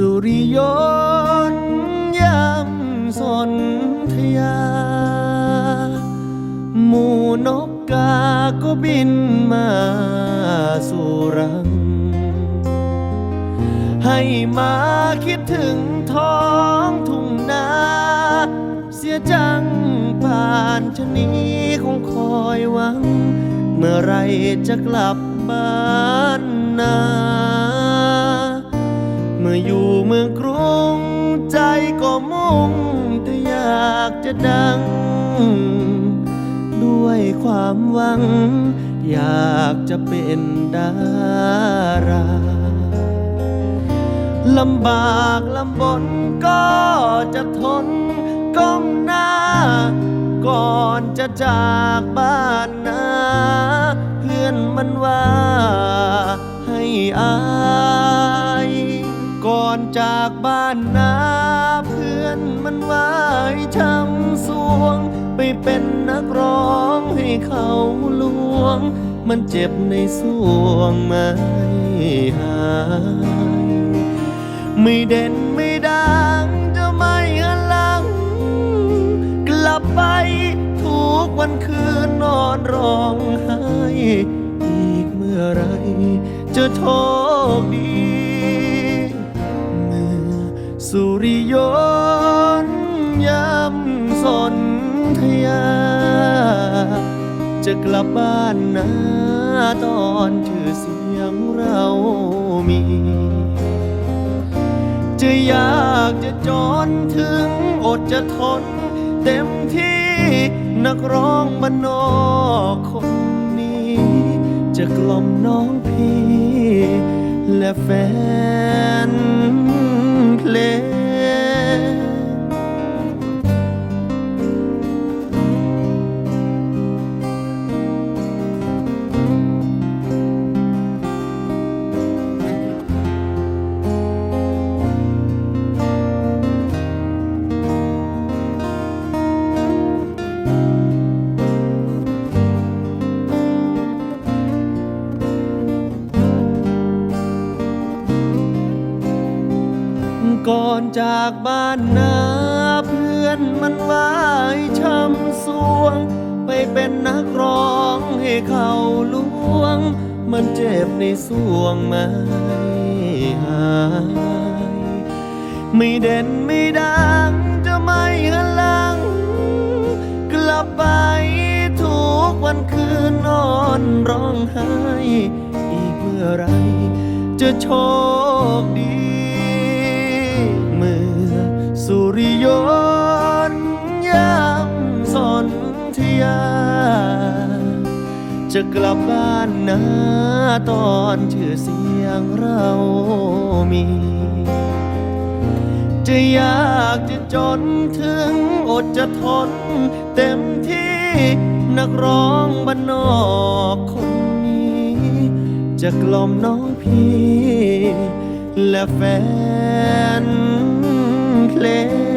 สุริยนยำสนธยา หมูนกกาก็บินมาสู่รัง ให้มาคิดถึงท้องทุ่งนา เสียจังผ่านชะนีคงคอยหวัง เมื่อไรจะกลับบ้านนา มื่ออยู่เมืองกรุง ใจก็มุ่งแต่อยากจะดัง ด้วยความหวัง อยากจะเป็นดาราลำบากลำบนก็จะทนก้มหน้า ก่อนจะจากบ้าน จากบ้านนาเพื่อนมันว่าให้ช้ำสวง ไปเป็นนักร้องให้เขาลวง มันเจ็บในสวงไม่หายไม่เด่นไม่ดังจะไม่หันหลัง กลับไปทุกวันคืนนอนร้องไห้ อีกเมื่อไรจะโชคดี สุริยนต์ยำสนธยา จะกลับบ้านนาตอนชื่อเสียงเรามี จะอยากจะจนถึงอดจะทน เต็มที่นักร้องบ้านนอกคนนี้ จะกล่อมน้องพี่และแฟน อนจากบ้านนาเพื่อนมันวาให้ช้ำสวง ไปเป็นนักร้องให้เขาลวง มันเจ็บในสวงไม่หายไม่เด่นไม่ดังจะไม่หันหลัง กลับไปทุกวันคืนนอนร้องไห้ อีกเมื่อไรจะโชคดี มื่อสุริยนต์ยำสนธยา จะกลับบ้านนาตอนชื่อเสียงเรามี จะอยากจะจนถึงอดจะทนเต็มที่นักร้องบ้านนอกคนนี้ จะกล่อมน้องพี่และแฟน เล็